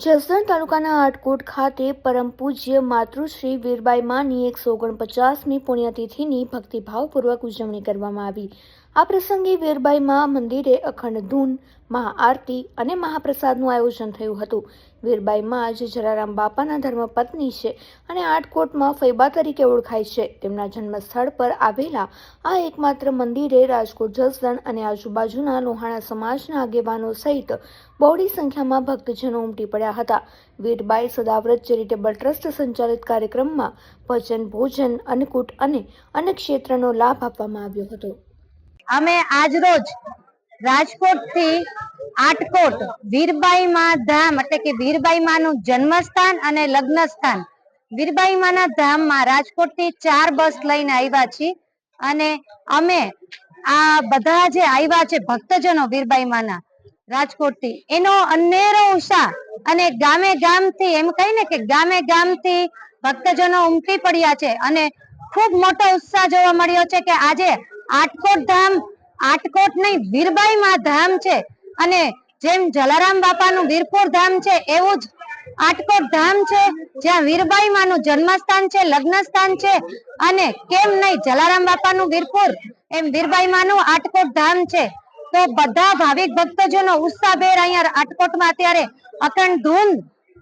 જસદણ તાલુકાના આટકોટ ખાતે પરમ પૂજ્ય માતૃશ્રી વીરબાઈ માની એકસો ઓગણપચાસમી પુણ્યતિથિની ભક્તિભાવપૂર્વક ઉજવણી કરવામાં આવી. આ પ્રસંગે વીરબાઈ મા મંદિરે અખંડ ધૂન, મહાઆરતી અને મહાપ્રસાદનું આયોજન થયું હતું. વીરબાઈ મા જે જલારામ બાપાના ધર્મપત્ની છે અને આટકોટમાં ફૈબા તરીકે ઓળખાય છે. તેમના જન્મસ્થળ પર આવેલા આ એકમાત્ર મંદિરે રાજકોટ, જસદણ અને આજુબાજુના લોહાણા સમાજના આગેવાનો સહિત બહોળી સંખ્યામાં ભક્તજનો ઉમટી પડ્યા હતા. વીરબાઈ સદાવ્રત ચેરિટેબલ ટ્રસ્ટ સંચાલિત કાર્યક્રમમાં ભજન, ભોજન, અન્નકૂટ અને અન્ય ક્ષેત્રનો લાભ આપવામાં આવ્યો હતો. અમે આજરોજ રાજકોટથી આટકોટ વીરબાઈ માં ધામ એટલે કે વીરબાઈ માનું જન્મસ્થાન અને લગ્ન સ્થાન વીરબાઈ માના ધામમાં રાજકોટથી ચાર બસ લઈને આવ્યા છીએ અને અમે આ બધા જે આવ્યા છે ભક્તજનો વીરબાઈ માના રાજકોટથી એનો અનેરો ઉત્સાહ અને ગામે ગામથી એમ કહી ને કે ગામે ગામથી ભક્તજનો ઉમટી પડ્યા છે અને ખૂબ મોટો ઉત્સાહ જોવા મળ્યો છે કે આજે આટકોટ ધામ, આટકોટ નહીં વીરબાઈ માં ધામ છે. અને જેમ જલારામ બાપાનું વીરપુર ધામ છે, એવું જ આટકોટ ધામ છે, જ્યાં વીરબાઈ માનું જન્મસ્થાન છે લગ્ન સ્થાન છે, અને કેમ નહીં જલારામ બાપાનું વીરપુર? એમ વીરબાઈ માનું આટકોટ ધામ છે. તો બધા ભાવિક ભક્તજનો ઉત્સાહભેર અહીંયા આટકોટમાં અત્યારે અખંડ ધૂન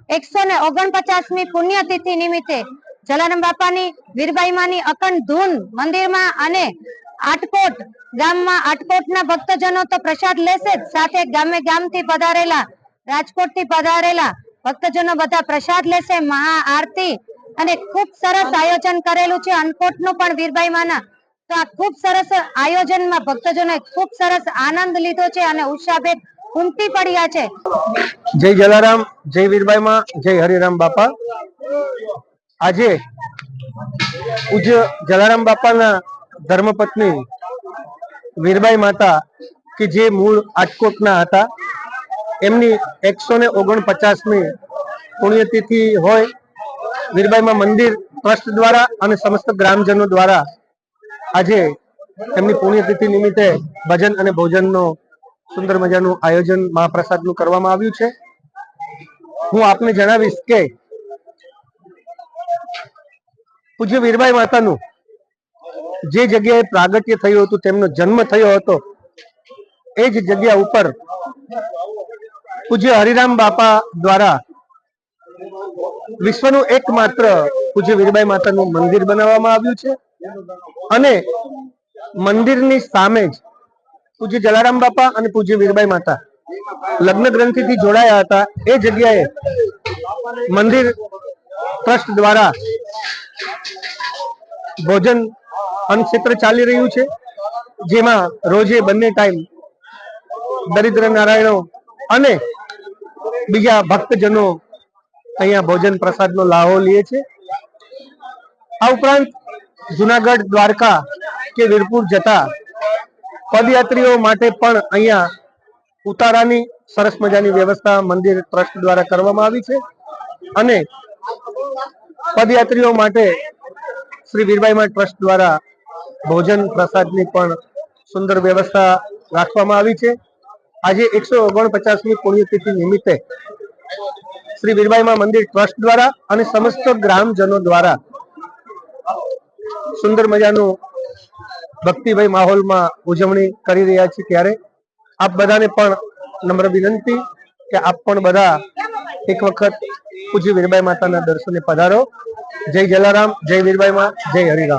એકસો ને ઓગણપચાસમી પુણ્યતિથિ નિમિત્તે જલારામ બાપાની, વીરબાઈ માની અખંડ ધૂન મંદિરમાં અને આટકોટ, ગામમાં આટકોટના ભક્તજનો તો પ્રસાદ લેશે જ. સાથે ગામે ગામથી પધારેલા, રાજકોટથી પધારેલા ભક્તજનો બધા પ્રસાદ લેશે, મહા આરતી અને ખૂબ સરસ આયોજન કરેલું છે. અનકોટનું પણ વીરબાઈ માના. તો આ ખૂબ સરસ આયોજનમાં ભક્તજનોએ ખૂબ સરસ આનંદ લીધો છે અને ઉત્સાહભેર ઉમટી પડ્યા છે. જય જલારામ, જય વીરબાઈમાં જય હરિરામ બાપા. આજે પૂજ્ય જલારામ બાપાના ધર્મપત્ની વીરબાઈ માતા કે જે મૂળ આજકોટના હતા, એમની એકસો ને ઓગણપચાસમી પુણ્યતિથિ હોય, વીરબાઈમાં મંદિર ટ્રસ્ટ દ્વારા અને સમસ્ત ગ્રામજનો દ્વારા આજે એમની પુણ્યતિથિ નિમિત્તે ભજન અને ભોજનનો સુંદર મજાનું આયોજન મહાપ્રસાદનું કરવામાં આવ્યું છે. હું આપને જણાવીશ કે પૂજ્ય વીરબાઈ માતાનું જે જગ્યાએ પ્રાગટ્ય થયું હતું, તેમનો જન્મ થયો હતો, એ જ જગ્યા ઉપર પૂજ્ય હરિરામ બાપા દ્વારા વિશ્વનું એકમાત્ર પૂજ્ય વીરબાઈ માતાનું મંદિર બનાવવામાં આવ્યું છે. અને મંદિરની સામે જ પૂજ્ય જલારામ બાપા અને પૂજ્ય વીરબાઈ માતા લગ્ન ગ્રંથિથી જોડાયા હતા. એ જગ્યાએ મંદિર ટ્રસ્ટ દ્વારા ભોજન અન્નક્ષેત્ર ચાલી રહ્યું છે, જેમાં રોજે બંને ટાઈમ દરિદ્ર નારાયણો અને બીજા ભક્તજનો અહીંયા ભોજન પ્રસાદનો લાહો લે છે. આ ઉપરાંત જુનાગઢ, દ્વારકા કે વીરપુર જતા પદયાત્રીઓ માટે પણ અહીંયા ઉતારાની સરસ મજાની વ્યવસ્થા મંદિર ટ્રસ્ટ દ્વારા કરવામાં આવી છે અને પદયાત્રીઓ માટે શ્રી વીરબાઈમાં ટ્રસ્ટ દ્વારા ભોજન પ્રસાદની પણ સુંદર વ્યવસ્થા રાખવામાં આવી છે. આજે એકસો ઓગણપચાસમી પુણ્યતિથિ નિમિત્તે શ્રી વીરબાઈમાં મંદિર ટ્રસ્ટ દ્વારા અને સમસ્ત ગ્રામજનો દ્વારા સુંદર મજાનું ભક્તિભાઈ માહોલમાં ઉજવણી કરી રહ્યા છીએ ત્યારે આપ બધાને પણ નમ્ર વિનંતી કે આપ પણ બધા એક વખત પૂજ્ય વીરબાઈ માતાના દર્શને પધારો. જય જલારામ, જય વીરબાઈ માં જય હરિરામ.